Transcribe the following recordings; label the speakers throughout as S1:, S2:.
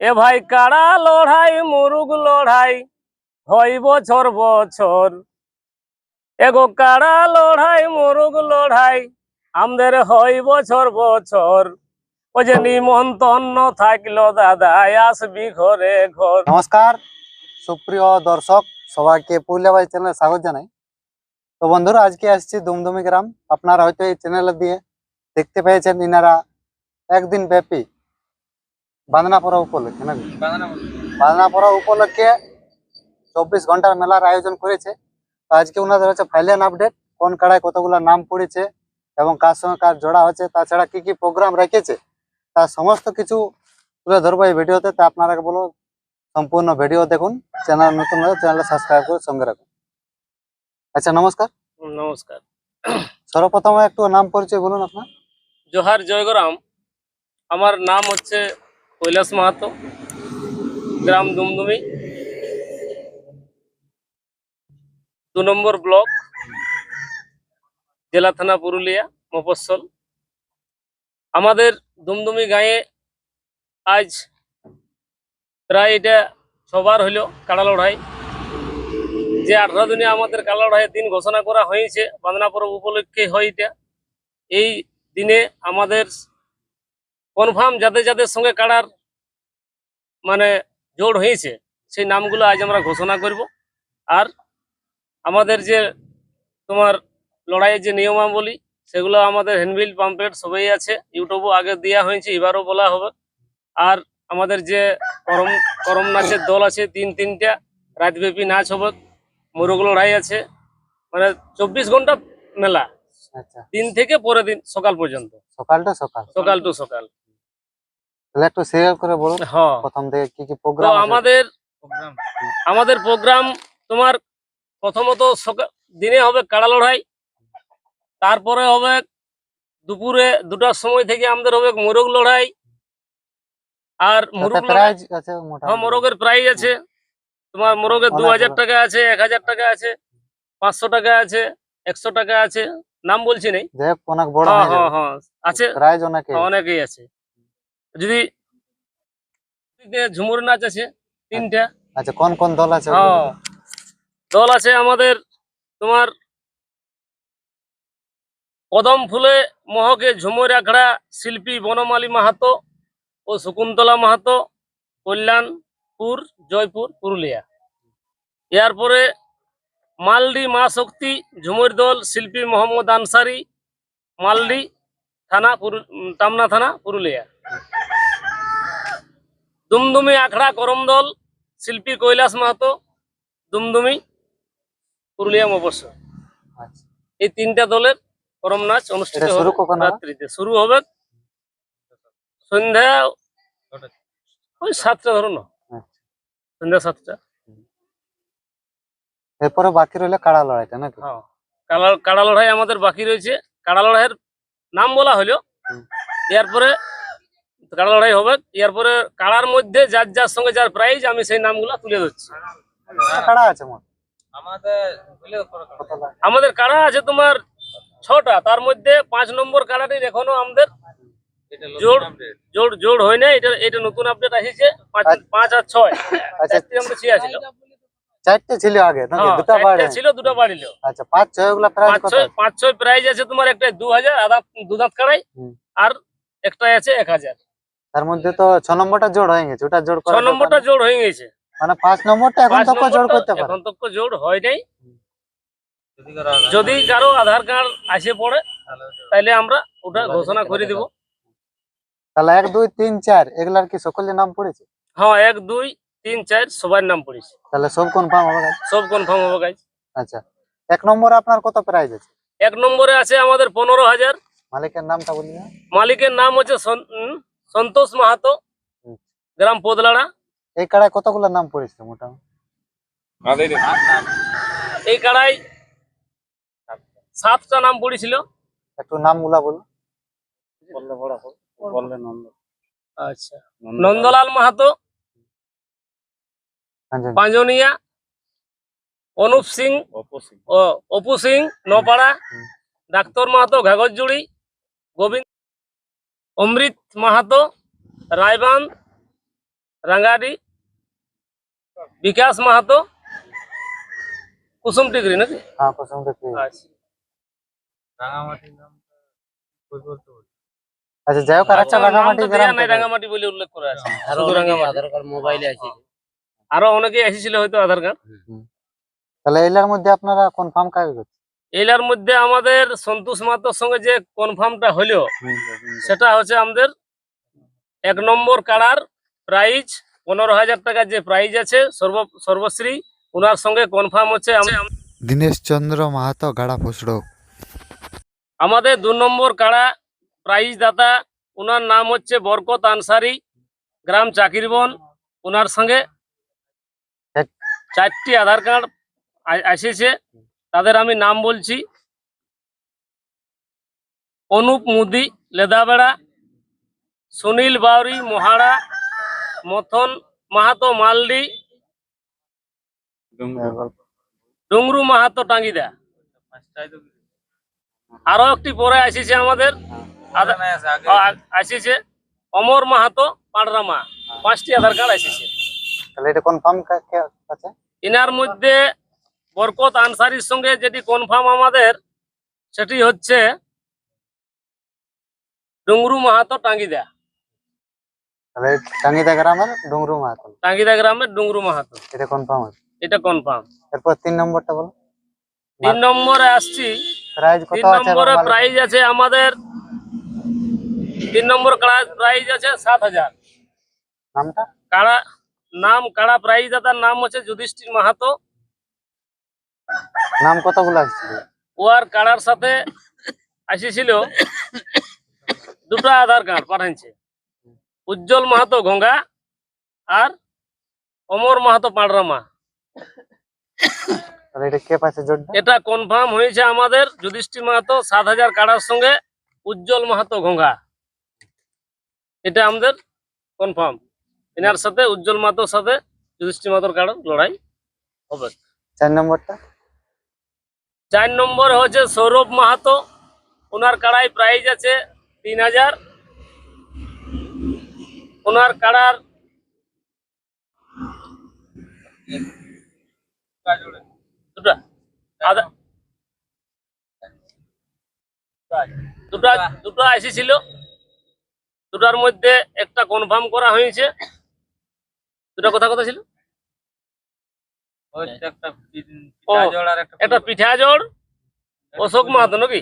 S1: এ ভাই কাড়া লড়াই, মুরুগ লড়াই? হয় বছর বছর। এগো কাড়া লড়াই, মুরুগ লড়াই? আমাদের হয় বছর বছর। ও যে নিমন্ত্রণ থাকল দাদা, আসবি ঘরে ঘর।
S2: নমস্কার, সুপ্রিয় দর্শক, সবাইকে পুরুলিয়াবাই চ্যানেলে স্বাগত জানাই। তো বন্ধুরা, আজকে আসছি দুমদুমি গ্রাম। আপনারা হয়তো এই চ্যানেলে দিয়ে দেখতে পেয়েছেন, ইনারা একদিন ব্যাপী বাঁধনা পড়া উপলক্ষে নাকি? বাঁধনা পড়া উপলক্ষে চব্বিশ ঘণ্টার মেলার আয়োজন করেছে। তো আজকে ওনাদের হচ্ছে ফাইনাল আপডেট কোন কাড়ায় কতগুলো নাম পড়েছে এবং কার সঙ্গে কার জোড়া হচ্ছে তাছাড়া কি কি প্রোগ্রাম রেখেছে তার সমস্ত কিছু তুলে ধরবো এই ভিডিওতে। তা আপনারা বলো সম্পূর্ণ ভিডিও দেখুন চ্যানেল নতুন হলে চ্যানেলটা সাবস্ক্রাইব করে সঙ্গে রাখুন। আচ্ছা নমস্কার।
S1: নমস্কার।
S2: সর্বপ্রথমে একটু নাম পরিচয় বলুন আপনার।
S1: জোহার জয়গরাম। আমার নাম হচ্ছে কৈলাস মাহাতো, গ্রাম দুমদুমি। দু নম্বর ব্লক, জেলা থানা পুরুলিয়া, মফস্বল। আমাদের দুমদুমি গাঁয়ে আজ প্রায় এটা ছবার হইল কাড়া লড়াই। যে আঠারো দিনে আমাদের কাড়া লড়াইয়ের দিন ঘোষণা করা হয়েছে বাঁধনা পরব উপলক্ষে হয় এটা। এই দিনে আমাদের কনফার্ম যাদের যাদের সঙ্গে কাড়ার মানে জোড় হয়েছে সেই নামগুলো আজ আমরা ঘোষণা করব। আর আমাদের যে তোমার লড়াইয়ের যে নিয়মাবলী সেগুলো আমাদের হ্যান্ডবিল পাম্পলেট সবই আছে। ইউটিউবও আগে দেওয়া হয়েছে এবারও বলা হবে। আর আমাদের যে করম করম নাচের দল আছে তিন তিনটা রাতব্যাপী নাচ হবে মোরগ লড়াই আছে। মানে চব্বিশ ঘণ্টা মেলা।
S2: আচ্ছা।
S1: দিন থেকে পরের দিন সকাল পর্যন্ত।
S2: সকালটা সকাল।
S1: সকাল টু সকাল।
S2: তাহলে একটু সিরিয়াল করে বলুন
S1: হ্যাঁ
S2: প্রথম থেকে কি কি প্রোগ্রাম
S1: আমাদের আমাদের প্রোগ্রাম তোমার প্রথমত সকাল দিনে হবে কাড়া লড়াই তারপরে হবে দুপুরে দুটার সময় থেকে আমাদের হবে মোরগ লড়াই আর মোরগ
S2: প্রাইজ আছে
S1: হ্যাঁ মোরগের প্রাইস আছে। তোমার মোরগের দু হাজার টাকা আছে এক হাজার টাকা আছে পাঁচশো টাকা আছে একশো টাকা আছে নাম বলছি নেই।
S2: অনেক বড়
S1: হ্যাঁ
S2: হ্যাঁ
S1: হ্যাঁ আছে।
S2: প্রাইজ অনেকে
S1: অনেকেই আছে। যদি এদিকে ঝুমুর নাচ আছে তিনটা।
S2: আচ্ছা কোন কোন দল আছে
S1: দল আছে আমাদের তোমার কদম ফুলে মহকে ঝুমুর আখড়া শিল্পী বনমালী মাহাতো ও শকুন্তলা মাহাতো কল্যাণপুর জয়পুর পুরুলিয়া। এরপরে মালডি মা শক্তি ঝুমুর দল শিল্পী মোহাম্মদ আনসারি মালডি থানা পুরু- টামনা থানা পুরুলিয়া। দুমদুমি আখড়া করম দল শিল্পী কৈলাস মাহাতো দুমদুমি পুরুলিয়া মফস্বল।
S2: আচ্ছা।
S1: এই তিনটা দলের করম নাচ অনুষ্ঠিত হবে রাত্রিতে। শুরু হবে সন্ধ্যা ওই সাতটা ধরুন। না
S2: আচ্ছা।
S1: সন্ধ্যা সাতটা।
S2: এরপরে বাকি রইলে কাড়া লড়াইটা নাকি
S1: হ্যাঁ। কাড়া লড়াই আমাদের বাকি রয়েছে। কাড়া লড়াইয়ের নাম বলা হলো। এরপরে কাড়া লড়াই হবে। এরপরে কাড়ার মধ্যে যার যার সঙ্গে যার প্রাইজ আমি সেই নামগুলা তুলে ধরছি।
S2: কাড়া আছে
S1: আমাদের কাড়া আছে তোমার ছটা তার মধ্যে পাঁচ নম্বর কাড়াটির এখনও আমাদের জোর জোর জোর হয় না এটা এটা নতুন আপডেট আসছে পাঁচ
S2: আচ্ছা।
S1: পাঁচ আর ছয়। চারটে ছিল।
S2: আগে
S1: হ্যাঁ,
S2: দুটা বাড়ে?
S1: ছিল দুটো বাড়িল
S2: আচ্ছা পাঁচ ছয়গুলা
S1: পাঁচ
S2: কত
S1: ছয় পাঁচ ছয় প্রাইজ আছে তোমার একটা দু হাজার আধা দু কাড়াই আর একটাই আছে এক হাজার।
S2: তার মধ্যে তো ছ নম্বরটা জোড় হয়ে গেছে ওটা জোড়
S1: ছ নম্বরটা জোর হয়ে গেছে।
S2: মানে পাঁচ নম্বরটা এখন তো জোড় করতে পারে।
S1: এখন তো জোর হয় নাই। যদি কারও আধার কার্ড আসে পড়ে তাহলে আমরা ওটা ঘোষণা করে দিব।
S2: তাহলে এক দুই তিন চার এগুলার কি সকলের নাম পড়েছে?
S1: হ্যাঁ এক দুই তিন চার সবার নাম পড়েছে।
S2: তাহলে সব কনফার্ম হবে?
S1: সব কনফার্ম হবে গাইজ
S2: আচ্ছা এক নম্বরে আপনার কত প্রাইস আছে?
S1: এক নম্বরে আছে আমাদের পনেরো হাজার।
S2: মালিকের নামটা বলি
S1: মালিকের নাম হচ্ছে সন- উম, সন্তোষ মাহাতো গ্রাম পোদলাড়া
S2: এই কাড়ায় কতগুলো নাম পড়েছে মোটামুটি?
S1: এই কাড়াই সাতটা নাম পড়েছিল।
S2: একটু নামগুলা বলুন
S1: আচ্ছা নন্দলাল মাহাতো
S2: হ্যাঁ।
S1: পাঁজনিয়া অনুপ সিং ও অপু সিং নপাড়া। ডাক্তার মাহাতো ঘাগরজুড়ি গোবিন্দ অমৃত মাহাতো রায়বান রাঙ্গাডি বিকাশ মাহাতো কুসুম টিগরি নাকি
S2: হ্যাঁ কুসুম টিকরি
S1: আচ্ছা
S2: আচ্ছা যাই হোক আরেকটা
S1: নাম
S2: রাঙামাটি
S1: তো দেয়া
S2: গ্রাম
S1: নাই
S2: থেকে।
S1: রাঙ্গামাটি বলে উল্লেখ করা আছে
S3: আরও
S1: শুধু
S3: অনেকে
S1: রাঙ্গামাটি
S3: আধার কার্ড মোবাইলে আছে
S1: আরও অনেকে এসেছিল হয়তো আধার কার্ড
S2: তাহলে এলার মধ্যে আপনারা কনফার্ম কাজ করছেন
S1: এলার মধ্যে আমাদের সন্তোষ মাহাতোর সঙ্গে যে কনফার্মটা হলো সেটা হচ্ছে আমাদের এক নম্বর কাড়ার প্রাইজ পনেরো হাজার টাকার যে প্রাইজ আছে সর্ব সর্বশ্রী ওনার সঙ্গে কনফার্ম হচ্ছে আম-
S2: দীনেশ চন্দ্র মাহাতো গাড়া ফুসড়ো।
S1: আমাদের দু নম্বর কাড়া প্রাইজ দাতা ওনার নাম হচ্ছে বরকত আনসারি গ্রাম চাকিরবন ওনার সঙ্গে চারটি আধার কার্ড আ- এসেছে তাদের আমি নাম বলছি। অনুপ মুদি লেদাবেড়া সুনীল বাউরি মহাড়া মথন মাহাতো মালডি ডুংরু। মাহাতো টাঙ্গিদা। আরও একটি পরে আসিছে আমাদের। আ- আসিছে অমর মাহাতো পাঁড়রামা পাঁচটি আধার কার্ড আসিছে।
S2: তাহলে এটা কনফার্ম আছে?
S1: এনার মধ্যে বরকত আনসারির সঙ্গে যেটি কনফার্ম আমাদের সেটি হচ্ছে ডুংরু মাহাতো টাঙ্গিদা।
S2: টাঙ্গিদা গ্রামের ডুংরু মাহাতো।
S1: টাঙ্গিদা গ্রামের ডুংরু মাহাতো।
S2: এটা কনফার্ম
S1: এটা কনফার্ম
S2: এরপর তিন নম্বরটা বলো।
S1: তিন নম্বরে আসছি। তিন নম্বরে প্রাইজ আছে আমাদের তিন নম্বর প্রাইজ আছে সাত হাজার।
S2: নামটা?
S1: কাড়া নাম কাড়া প্রাইজ দাতার নাম হচ্ছে যুধিষ্ঠির মাহাতো।
S2: নাম কতগুলো আসছিল।
S1: ওয়ার কাড়ার সাথে আসিছিল দুটো আধার কার্ড পাঠাইছে। উজ্জ্বল মাহাতো গঙ্গা আর অমর মাহাতো পাঁড়রামা
S2: এটা
S1: কনফার্ম হয়েছে আমাদের যুধিষ্ঠির মাহাতো সাত হাজার কাড়ার সঙ্গে উজ্জ্বল মাহাতো গঙ্গা। এটা আমাদের কনফার্ম এনার সাথে উজ্জ্বল মাহাতোর সাথে যুধিষ্ঠির মাহাতোর কাড়ার লড়াই হবে।
S2: চার নম্বরটা?
S1: চার নম্বর হচ্ছে সৌরভ মাহাতো। ওনার কাড়াই প্রাইজ আছে তিন হাজার। ওনার কাড়ার দুটা। দুটা এসেছিল দুটার মধ্যে একটা কনফার্ম করা হয়েছে। দুটা কথা কথা ছিল? একটা পিঠা জড় অশোক মাহাতো নাকি?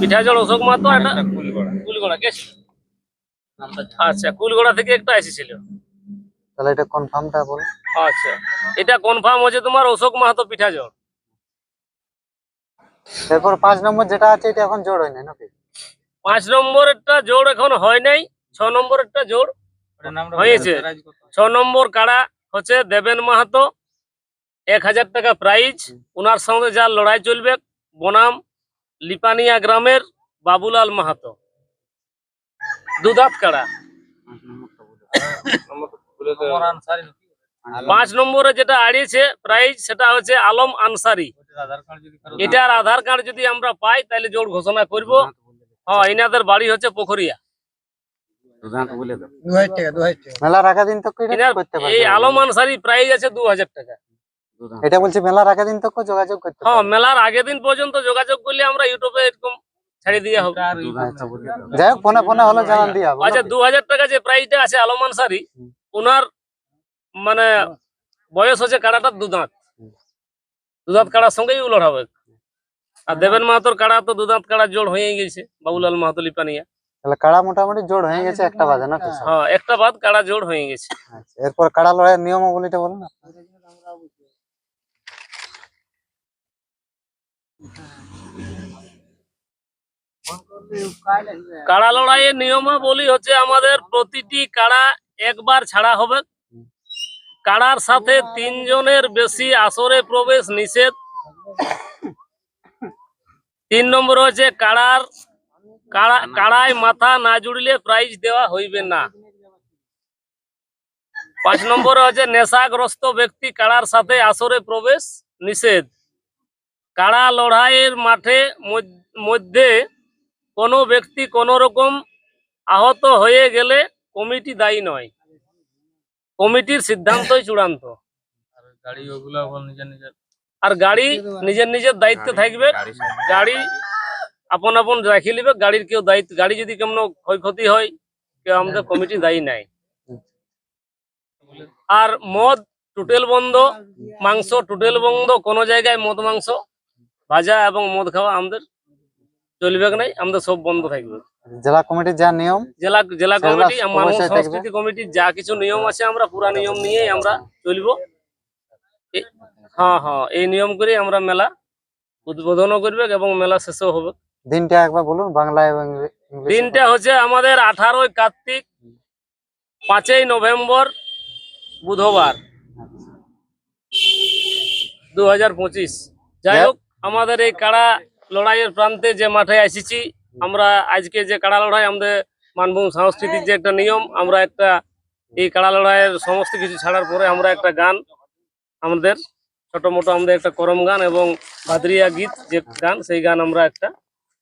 S1: পিঠা জড় অশোক মাহাতো একটা কুলগড়া কে ছিল? আচ্ছা কুলগড়া থেকে একটা এসেছিল।
S2: তাহলে এটা কনফার্মটা বলো?
S1: আচ্ছা এটা কনফার্ম হচ্ছে তোমার অশোক মাহাতো পিঠা জড়
S2: এরপর পাঁচ নম্বর যেটা আছে এটা এখন জোর হয় না নাকি?
S1: পাঁচ নম্বরেরটা জোড় এখন হয় নাই ছ নম্বরেরটা জোড় হয়েছে। ছ নম্বর কাড়া হচ্ছে দেবেন মাহাতো এক হাজার টাকা প্রাইজ ওনার সঙ্গে যার লড়াই চলবে বনাম লিপানিয়া গ্রামের বাবুলাল মাহাতো। দুধাত কাড়া। পাঁচ নম্বরে যেটা আড়িয়েছে প্রাইজ সেটা হচ্ছে আলম আনসারি। এটার আধার কার্ড যদি আমরা পাই তাহলে জোর ঘোষণা করব। হ্যাঁ এনাদের বাড়ি হচ্ছে পোখরিয়া।
S2: মেলা রাখা দিন তো এটা
S1: এনার এই আলম আনসারি প্রাইজ আছে দু হাজার টাকা
S2: এটা বলছি মেলা রাখা দিন তো যোগাযোগ করতে
S1: হ্যাঁ মেলার আগের দিন পর্যন্ত যোগাযোগ করলে আমরা ইউটিউবে এরকম ছাড়িয়ে দিয়ে হবে।
S2: যাই হোক ফোনে ফোনে হলে জানান দিয়া হবে।
S1: আচ্ছা
S2: নাকি?
S1: দু হাজার টাকা যে প্রাইসটা আছে আলম আনসারি ওনার মানে বয়স হচ্ছে কাড়াটার দুদাঁত। দুদাঁত কাড়ার সঙ্গেই উলড় হবে। আর দেবেন মাহাতোর কাড়া তো দুদাঁত কাড়া জোড় হয়ে গেছে বাবুলাল মাহাতো লিপানিয়া
S2: তাহলে কাড়া মোটামুটি হয়ে গেছে একটা বাজে নাকি
S1: হ্যাঁ একটা বাদ কাড়া জোড় হয়ে গেছে।
S2: আচ্ছা এরপর কাড়া লড়াইয়ের নিয়মাবলীটা বলুন
S1: কাড়া লড়াইয়ের নিয়মাবলী হচ্ছে আমাদের প্রতিটি কাড়া একবার ছাড়া হবে। কাড়ার সাথে তিনজনের বেশি আসরে প্রবেশ নিষেধ। তিন নম্বর হচ্ছে কাড়ার কাড়া কাড়ায় মাথা না জুড়লে প্রাইজ দেওয়া হইবে না। পাঁচ নম্বর হচ্ছে নেশাগ্রস্ত ব্যক্তি কাড়ার সাথে আসরে প্রবেশ নিষেধ। কাড়া লড়াইয়ের মাঠে মধ্য- কোনো ব্যক্তি কোনো রকম আহত হয়ে গেলে কমিটি দায়ী নয়। কমিটির সিদ্ধান্তই চূড়ান্ত।
S3: আর গাড়ি নিজের নিজের
S1: দায়িত্বে থাকবে। গাড়ি আপন আপন রাখি নিবে গাড়ির কেউ দায়িত্ব গাড়ি যদি কেমন ক্ষয়ক্ষতি হয় কেউ আমাদের কমিটি দায়ী নাই। আর মদ টোটেল বন্ধ মাংস টোটেল বন্ধ কোনো জায়গায় মদ মাংস ভাজা এবং মদ খাওয়া আমাদের চলবে নাই আমাদের সব বন্ধ থাকবে।
S2: জেলা কমিটির যা নিয়ম
S1: জেলা জেলা কমিটি মানব সংস্কৃতি কমিটির যা কিছু নিয়ম আছে আমরা পুরা নিয়ম নিয়ে আমরা চলবো। এ- হ্যাঁ হ্যাঁ এই নিয়ম করে আমরা মেলা উদ্বোধনও করবে এবং মেলা শেষও হবে।
S2: দিনটা একবার বলুন বাংলা এবং
S1: দিনটা হচ্ছে আমাদের আঠারোই কার্তিক পাঁচই নভেম্বর বুধবার। দু হাজার পঁচিশ। যাই হোক আমাদের এই কাড়া লড়াইয়ের প্রান্তে যে মাঠে এসেছি আমরা আজকে যে কাড়া লড়াই আমাদের মানভূম সাংস্কৃতিক যে একটা নিয়ম আমরা একটা এই কাড়া লড়াইয়ের সমস্ত কিছু ছাড়ার পরে আমরা একটা গান আমাদের ছোট মোটো আমাদের একটা করম গান এবং ভাদরিয়া গীত যে গান সেই গান আমরা একটা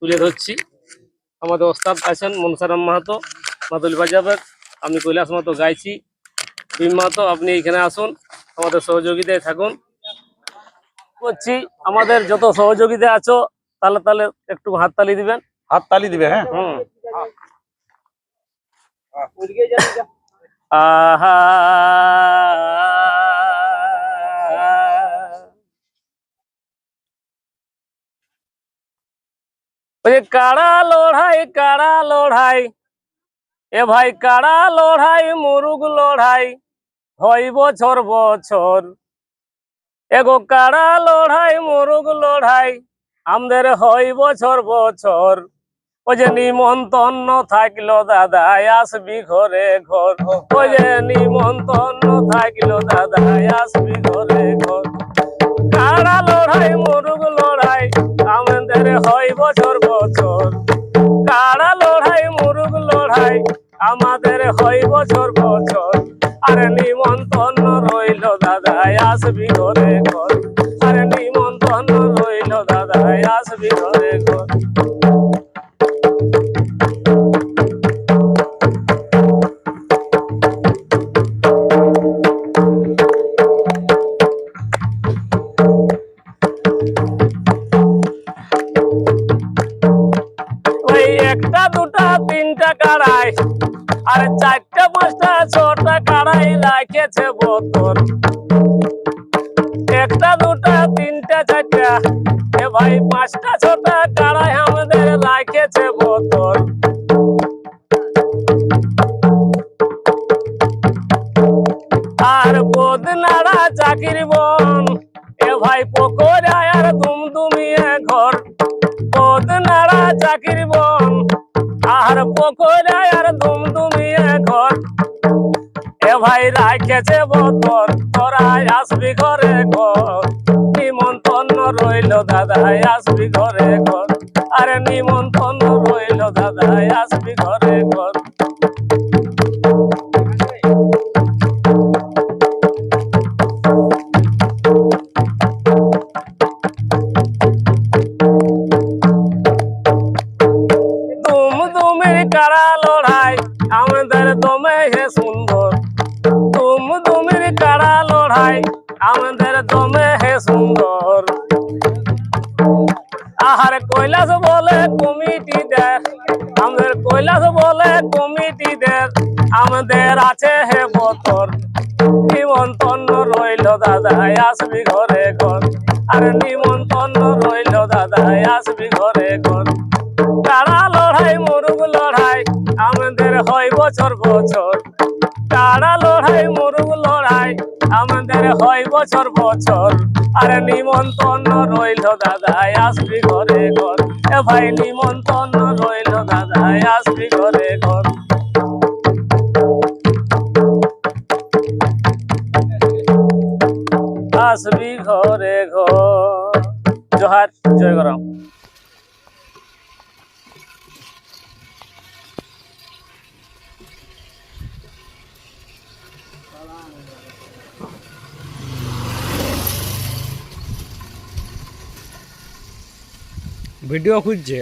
S1: তুলে ধরছি। আমাদের ওস্তাদ আছেন মনসারাম মাহাতো মাদুল বাজাবে। আমি কৈলাস মাহাতো গাইছি। ভীম মাহাতো আপনি এখানে আসুন আমাদের সহযোগিতায় থাকুন। করছি আমাদের যত সহযোগিতা আছো তাহলে তাহলে একটু হাততালি দিবেন।
S4: হাত তালি দিবে হ্যাঁ?
S1: হুম। আহা! ওই কাড়া লড়াই কাড়া লড়াই, এ ভাই কাড়া লড়াই, মুরুগ লড়াই, হয় বছর বছর। এগো কাড়া লড়াই, মুরুগ লড়াই, আমাদের হয় বছর বছর। ও যে নিমন্ত্রণ থাকল দাদা, আসবি ঘরে ঘর। ও যে নিমন্ত্রণ থাকল দাদা, আসবি ঘরে ঘর। কাড়া লড়াই, মুরুগ লড়াই আমাদের হয় বছর বছর। কাড়া লড়াই, মুরুগ লড়াই, আমাদের হয় বছর বছর। আরে নিমন্ত্রণ রইল দাদাই আসবি ঘরে ঘর আরে নিমন্ত্রণ রইল দাদাই আসবি ঘরে রাখেছে বোতল একটা, দুটা, তিনটা, চারটা। এ ভাই, পাঁচটা, ছটা কাড়াই আমাদের রাখেছে বোতল আর বদনাড়া চাকির বন, এ ভাই পকোড়া আর দুমদুমিয়ে ঘর। বদনাড়া চাকির বন, আর পকোড়া আর ভাই রাখেছে বতর তোরাই আসবি ঘরে ঘর। নিমন্ত্রণ রইল দাদাই আসবি ঘরে ঘর। আরে নিমন্ত্রণ রইল দাদা আসবি ঘরে ঘর। লড়াই আমাদের দমে হে সুন্দর। আহার কৈলাস বলে কমিটি দের আমাদের কৈলাস বলে কমিটি দের আমাদের আছে হে বতর। নিমন্ত্রণ রইল দাদা, আসবি ঘরে ঘর। আর নিমন্ত্রণ রইল দাদা, আসবি ঘরে ঘর। কাড়া লড়াই, মুরুগ লড়াই আমাদের হয় বছর বছর। কাড়া লড়াই, মুরুগ লড়াই আমাদের হয় বছর বছর। আরে নিমন্ত্রণ রইল দাদা আসবি ঘরে ঘর। এ ভাই, নিমন্ত্রণ রইল দাদা আসবি ঘরে ঘর। আসবি ঘরে ঘর। জোহার, জয় গরম
S4: ভিডিও খুঁজছে